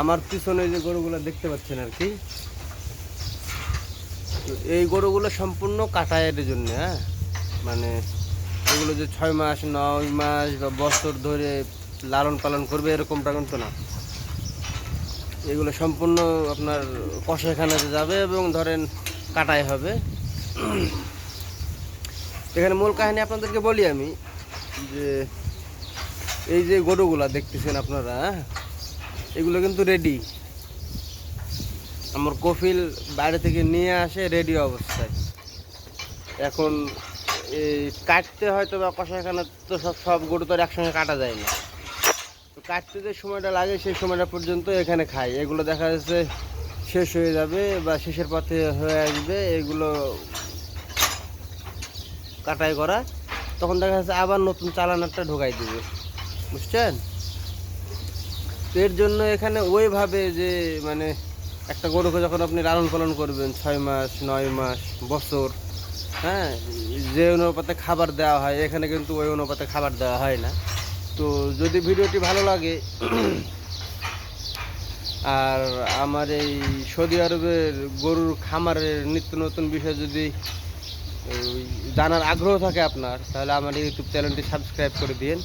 আমার পিছনে যে গরুগুলো দেখতে পাচ্ছেন আর কি এই গরুগুলো সম্পূর্ণ কাটায়ের জন্য হ্যাঁ? মানে এগুলো যে ছয় মাস, নয় মাস বা বছর ধরে লালন পালন করবে এরকমটা কিন্তু না। এগুলো সম্পূর্ণ আপনার কষাইখানাতে যাবে এবং ধরেন কাটাই হবে। এখানে মূল কাহিনী আপনাদেরকে বলি আমি যে এই যে গরুগুলা দেখতেছেন আপনারা হ্যাঁ? এগুলো কিন্তু রেডি আমার কফিল বাইরে থেকে নিয়ে আসে রেডি অবস্থায়। এখন এই কাটতে হয়তো বা কষাইখানা তো সব সব গরু তো আর একসঙ্গে কাটা যায় না। তো কাটতে যে সময়টা লাগে সেই সময়টা পর্যন্ত এখানে খাই। এগুলো দেখা যাচ্ছে শেষ হয়ে যাবে বা শেষের পথে হয়ে আসবে, এগুলো কাটাই করা। তখন দেখা যাচ্ছে আবার নতুন চালানারটা ঢোকাই দেবে। বুঝছেন? তো এর জন্য এখানে ওইভাবে যে মানে একটা গরুকে যখন আপনি লালন পালন করবেন, ছয় মাস, নয় মাস, বছর হ্যাঁ যে অনুপাতে খাবার দেওয়া হয়, এখানে কিন্তু ওই অনুপাতে খাবার দেওয়া হয় না। তো যদি ভিডিওটি ভালো লাগে, আর আমার এই সৌদি আরবের গরুর খামারের নিত্য নতুন বিষয় যদি জানার আগ্রহ থাকে আপনার, তাহলে আমার ইউটিউব চ্যানেলটি সাবস্ক্রাইব করে দিন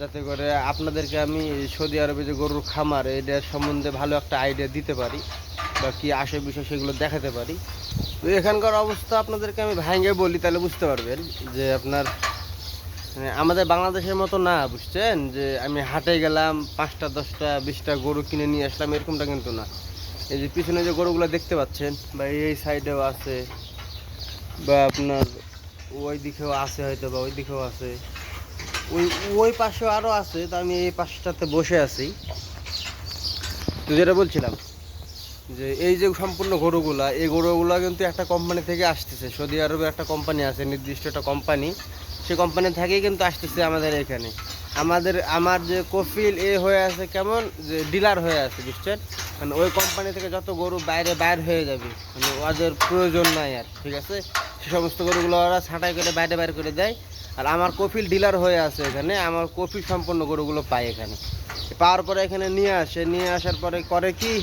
যাতে করে আপনাদেরকে আমি সৌদি আরবে যে গরুর খামার এটার সম্বন্ধে ভালো একটা আইডিয়া দিতে পারি বা কি আসে বিষয় সেগুলো দেখাতে পারি। তো এখানকার অবস্থা আপনাদেরকে আমি ভাঙ্গে বলি, তাহলে বুঝতে পারবেন যে আপনার মানে আমাদের বাংলাদেশের মতো না, বুঝছেন? যে আমি হাটে গেলাম, পাঁচটা, দশটা, বিশটা গরু কিনে নিয়ে আসলাম, এরকমটা কিন্তু না। এই যে পিছনে যে গরুগুলো দেখতে পাচ্ছেন, বা এই সাইডেও আছে, বা আপনার ওই দিকেও আছে হয়তো বা, ওই দিকেও আছে। ওই ওই পাশে আরও আছে, তো আমি এই পাশটাতে বসে আছি। তো যেটা বলছিলাম, যে এই যে সম্পূর্ণ গরুগুলা, এই গরুগুলা কিন্তু একটা কোম্পানি থেকে আসতেছে। সৌদি আরবে একটা কোম্পানি আছে, নির্দিষ্ট একটা কোম্পানি সেই কোম্পানি থেকেই কিন্তু আসতেছে আমাদের এখানে। আমাদের, আমার যে কফিল এ হয়ে আছে কেমন? যে ডিলার হয়ে আছে, বুঝছেন? মানে ওই কোম্পানি থেকে যত গরু বাইরে বাইর হয়ে যাবে মানে ওদের প্রয়োজন নাই আর, ঠিক আছে? সে সমস্ত গরুগুলো ওরা ছাঁটাই করে বাইরে বাইরে করে দেয়। আর আমার কফিল ডিলার হয়ে আছে এখানে, আমার কফিল সম্পন্ন গরুগুলো পায় এখানে। পাওয়ার পরে এখানে নিয়ে আসে, নিয়ে আসার পরে করে কি?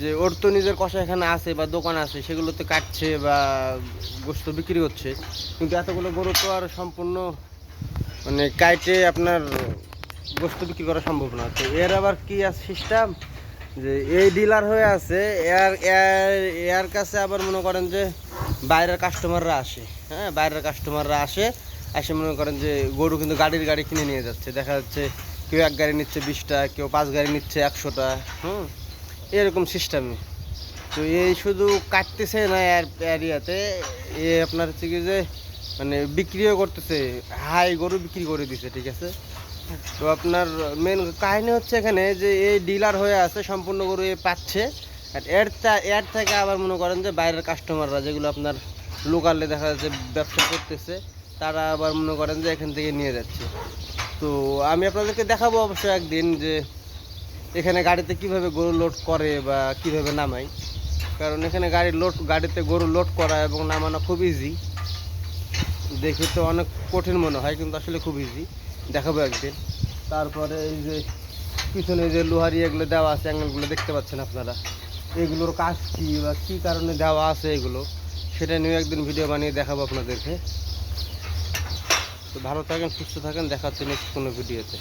যে ওর তো নিজের কষা এখানে আছে বা দোকান আছে, সেগুলোতে কাটছে বা গোস্ত বিক্রি হচ্ছে কিন্তু এতগুলো গরু তো আর সম্পূর্ণ মানে কাইটে আপনার বস্তু বিক্রি করা সম্ভব না। তো এর আবার কি আছে সিস্টেম যে এই ডিলার হয়ে আছে, এর, এর- কাছে আবার মনে করেন যে বাইরের কাস্টমাররা আসে। হ্যাঁ বাইরের কাস্টমাররা আসে এসে মনে করেন যে গরু কিন্তু গাড়ির গাড়ি কিনে নিয়ে যাচ্ছে। দেখা যাচ্ছে কেউ এক গাড়ি নিচ্ছে বিশটা, কেউ পাঁচ গাড়ি নিচ্ছে একশোটা, হুম, এরকম সিস্টেমে তো এই শুধু কাটতেছে না এর এরিয়াতে এ আপনার হচ্ছে কি যে মানে বিক্রিও করতেছে, হাই গরু বিক্রি করে দিছে, ঠিক আছে? তো আপনার মেন কাহিনী হচ্ছে এখানে যে এই ডিলার হয়ে আছে, সম্পূর্ণ গরু এ পাচ্ছে। আর এর এর থেকে আবার মনে করেন যে বাইরের কাস্টমাররা যেগুলো আপনার লোকালে দেখা যাচ্ছে ব্যবসা করতেছে, তারা আবার মনে করেন যে এখান থেকে নিয়ে যাচ্ছে। তো আমি আপনাদেরকে দেখাবো অবশ্য একদিন যে এখানে গাড়িতে কীভাবে গরু লোড করে বা কীভাবে নামাই কারণ এখানে গাড়ি লোড গাড়িতে গরু লোড করা এবং নামানো খুব ইজি দেখে তো অনেক কঠিন মনে হয়, কিন্তু আসলে খুব ইজি দেখাবো একদিন। তারপরে এই যে পিছনে যে লোহারি এগুলো দেওয়া আছে, অ্যাঙ্গেলগুলো দেখতে পাচ্ছেন আপনারা। এগুলোর কাজ কী বা কী কারণে দেওয়া আছে এগুলো, সেটা নিয়ে একদিন ভিডিও বানিয়ে দেখাবো আপনাদেরকে। তো ভালো থাকেন, সুস্থ থাকেন, দেখাচ্ছে নেক্সট কোনো ভিডিওতে